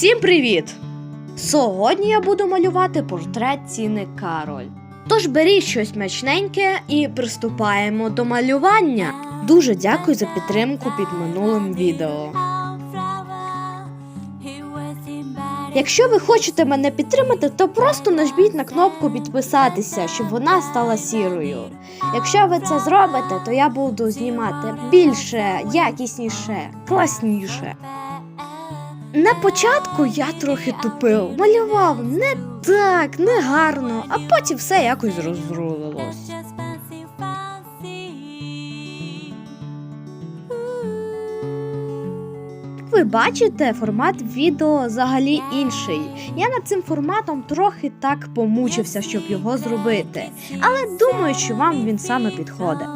Усім привіт! Сьогодні я буду малювати портрет ціни Кароль. Тож беріть щось смачненьке і приступаємо до малювання. Дуже дякую за підтримку під минулим відео. Якщо ви хочете мене підтримати, то просто нажміть на кнопку підписатися, щоб вона стала сірою. Якщо ви це зробите, то я буду знімати більше, якісніше, класніше. На початку я трохи тупив, малював не так, не гарно, а потім все якось розрулилось. Ви бачите, формат відео взагалі інший. Я над цим форматом трохи так помучився, щоб його зробити. Але думаю, що вам він саме підходить.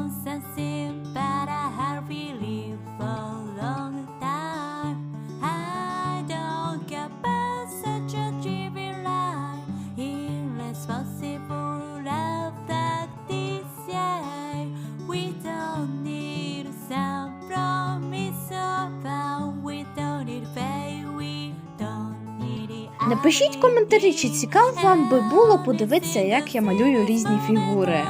Напишіть коментарі, чи цікаво вам би було подивитися, як я малюю різні фігури.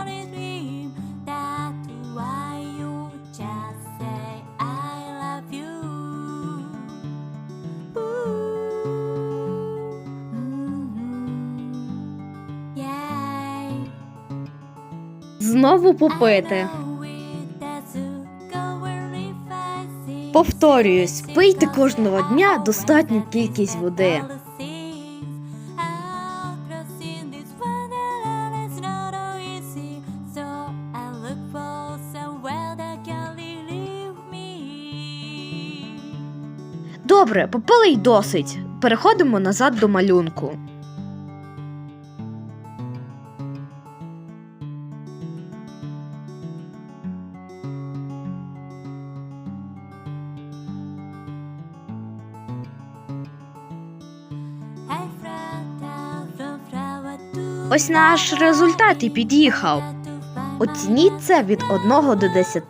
Знову попити. Повторююсь, пийте кожного дня достатню кількість води. Добре, попили й досить. Переходимо назад до малюнку. Ось наш результат і під'їхав. Оцініть це від 1 до 10.